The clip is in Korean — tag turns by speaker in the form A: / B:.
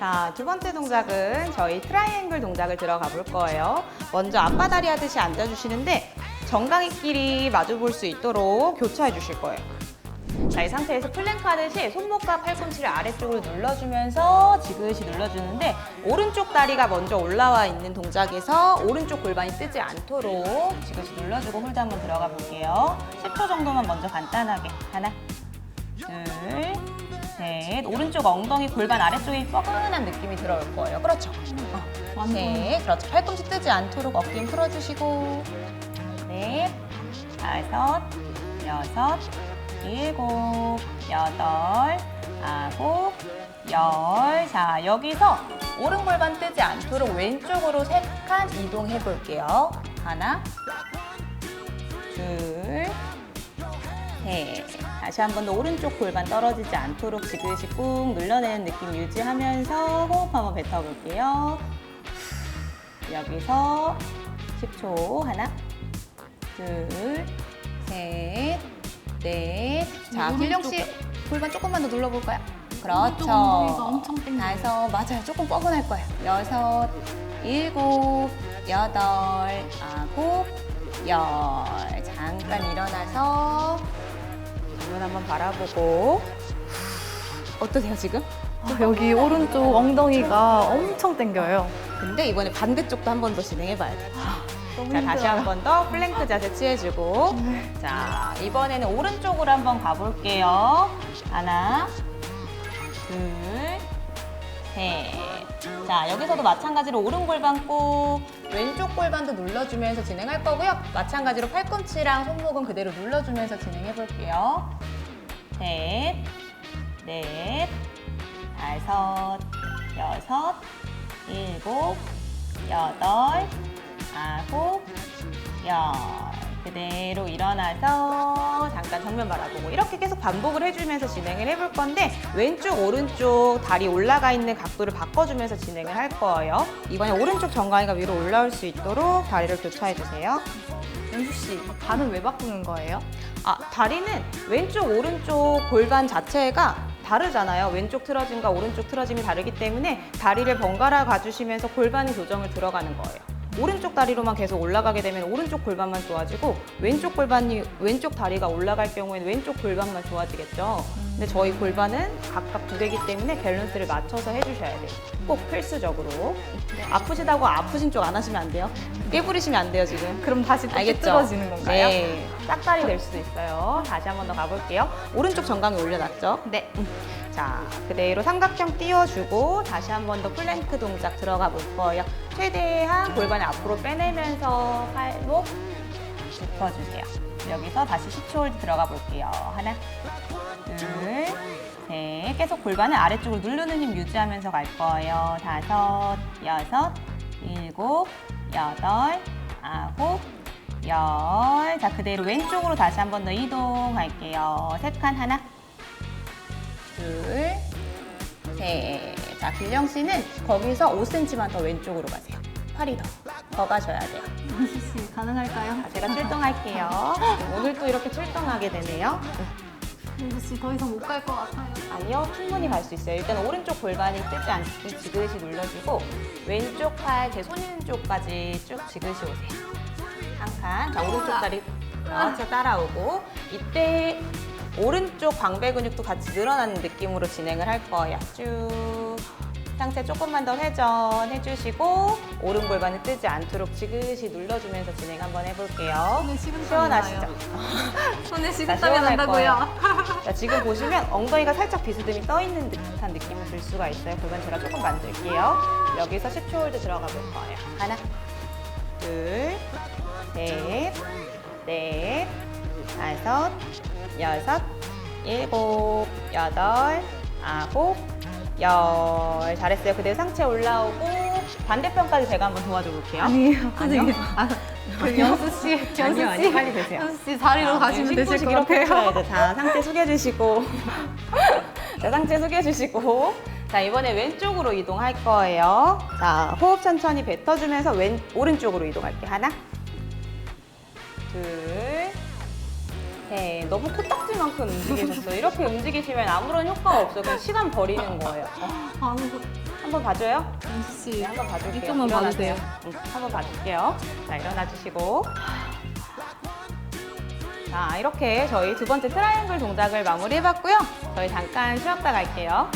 A: 자, 두 번째 동작은 저희 트라이앵글 동작을 들어가 볼 거예요. 먼저 앞바다리 하듯이 앉아주시는데 정강이끼리 마주 볼 수 있도록 교차해 주실 거예요. 자, 이 상태에서 플랭크 하듯이 손목과 팔꿈치를 아래쪽으로 눌러주면서 지그시 눌러주는데 오른쪽 다리가 먼저 올라와 있는 동작에서 오른쪽 골반이 뜨지 않도록 지그시 눌러주고 홀드 한번 들어가 볼게요. 10초 정도만 먼저 간단하게. 하나, 둘, 셋. 오른쪽 엉덩이 골반 아래쪽에 뻐근한 느낌이 들어올 거예요. 그렇죠? 어. 네, 그렇죠. 팔꿈치 뜨지 않도록 어깨 힘 풀어주시고 넷, 다섯, 여섯, 일곱, 여덟, 아홉, 열. 자, 여기서 오른 골반 뜨지 않도록 왼쪽으로 세 칸 이동해 볼게요. 하나, 둘, 셋. 다시 한 번 더 오른쪽 골반 떨어지지 않도록 지그시 꾹 눌러내는 느낌 유지하면서 호흡 한번 뱉어볼게요. 여기서 10초. 하나, 둘, 셋, 넷. 자, 길령 씨 골반 조금만 더 눌러볼까요? 그렇죠.
B: 엄청.
A: 그래서 맞아요. 조금 뻐근할 거예요. 여섯, 일곱, 여덟, 아홉, 열. 잠깐 일어나서 눈 한번 바라보고 어떠세요 지금?
B: 아, 여기 오른쪽 엉덩이가 엄청 땡겨요.
A: 근데 이번에 반대쪽도 한 번 더 진행해 봐야 돼요.
B: 너무
A: 자, 다시. 한 번 더 플랭크 자세 취해주고. 자, 이번에는 오른쪽으로 한번 가볼게요. 하나, 둘, 셋. 자, 여기서도 마찬가지로 오른 골반 꾹, 왼쪽 골반도 눌러주면서 진행할 거고요. 마찬가지로 팔꿈치랑 손목은 그대로 눌러주면서 진행해 볼게요. 셋, 넷, 다섯, 여섯, 일곱, 여덟, 아홉, 열. 그대로 일어나서 잠깐 정면 바라보고 이렇게 계속 반복을 해주면서 진행을 해볼 건데 왼쪽 오른쪽 다리 올라가 있는 각도를 바꿔주면서 진행을 할 거예요. 이번에 오른쪽 정강이가 위로 올라올 수 있도록 다리를 교차해 주세요.
B: 연수 씨, 반은 왜 바꾸는 거예요?
A: 아, 다리는 왼쪽, 오른쪽 골반 자체가 다르잖아요. 왼쪽 틀어짐과 오른쪽 틀어짐이 다르기 때문에 다리를 번갈아 가주시면서 골반 교정을 들어가는 거예요. 오른쪽 다리로만 계속 올라가게 되면 오른쪽 골반만 좋아지고 왼쪽 골반이 왼쪽 다리가 올라갈 경우에는 왼쪽 골반만 좋아지겠죠. 근데 저희 골반은 각각 두 개이기 때문에 밸런스를 맞춰서 해주셔야 돼요. 꼭 필수적으로. 아프시다고 아프신 쪽 안 하시면 안 돼요. 깨부리시면 안 돼요, 지금.
B: 그럼 다시 또? 찌그러지는 건가요?
A: 네. 짝다리 될 수도 있어요. 다시 한 번 더 가볼게요. 오른쪽 정강이 올려놨죠?
B: 네.
A: 자, 그대로 삼각형 띄워주고 다시 한 번 더 플랭크 동작 들어가 볼 거예요. 최대한 골반을 앞으로 빼내면서 팔목 짚어주세요. 여기서 다시 10초 홀드 들어가 볼게요. 하나, 둘, 셋. 계속 골반을 아래쪽으로 누르는 힘 유지하면서 갈 거예요. 다섯, 여섯, 일곱, 여덟, 아홉, 열. 자, 그대로 왼쪽으로 다시 한 번 더 이동할게요. 세 칸 하나, 둘, 셋. 자, 길령 씨는 거기서 5cm만 더 왼쪽으로 가세요. 팔이 더, 더 가셔야 돼요.
B: 씨, 가능할까요?
A: 자, 제가 출동할게요. 오늘 또 이렇게 출동하게 되네요.
B: 씨, 더 이상 못 갈 것 같아요.
A: 아니요, 충분히 갈 수 있어요. 일단 오른쪽 골반이 뜨지 않게 지그시 눌러주고 왼쪽 팔 제손 있는 쪽까지 쭉 지그시 오세요. 한 칸. 자, 오른쪽 다리 그렇죠, 따라오고 이때 오른쪽 광배 근육도 같이 늘어나는 느낌으로 진행을 할 거예요. 쭉. 상체 조금만 더 회전 해주시고 오른 골반을 뜨지 않도록 지그시 눌러주면서 진행 한번 해볼게요.
B: 손에 식은땀이
A: 시원하시죠?
B: 나요. 손에
A: 자,
B: 식은땀이
A: 시원할
B: 난다고요.
A: 자, 지금 보시면 엉덩이가 살짝 비스듬히 떠 있는 듯한 느낌을 줄 수가 있어요. 골반 제가 조금 만들게요. 여기서 10초 홀드 들어가 볼 거예요. 하나, 둘, 셋, 넷, 다섯, 여섯, 일곱, 여덟, 아홉, 열. 잘했어요. 그대로 상체 올라오고 반대편까지 제가 한번 도와줘 볼게요.
B: 아니에요.
A: 아니요?
B: 선생님. 아, 그 연수 씨, 연수
A: 아니요,
B: 씨.
A: 아니요. 빨리 되세요.
B: 연수 씨 자리로 가시면 되실 것 같아요.
A: 자, 상체 숙여주시고. 자, 상체 숙여주시고. 자, 이번에 왼쪽으로 이동할 거예요. 자, 호흡 천천히 뱉어주면서 왼, 오른쪽으로 이동할게요. 하나, 둘, 셋. 너무 코딱지만큼 움직이셨어요. 이렇게 움직이시면 아무런 효과가 없어요. 그냥 시간 버리는 거예요. 어,
B: 아무것도.
A: 한 한번 봐줘요.
B: 은지
A: 네,
B: 씨.
A: 한번 봐줄게요.
B: 이쪽만
A: 일어나세요.
B: 봐주세요.
A: 응, 한번 봐줄게요. 자, 일어나 주시고. 자, 이렇게 저희 두 번째 트라이앵글 동작을 마무리해봤고요. 저희 잠깐 쉬었다 갈게요.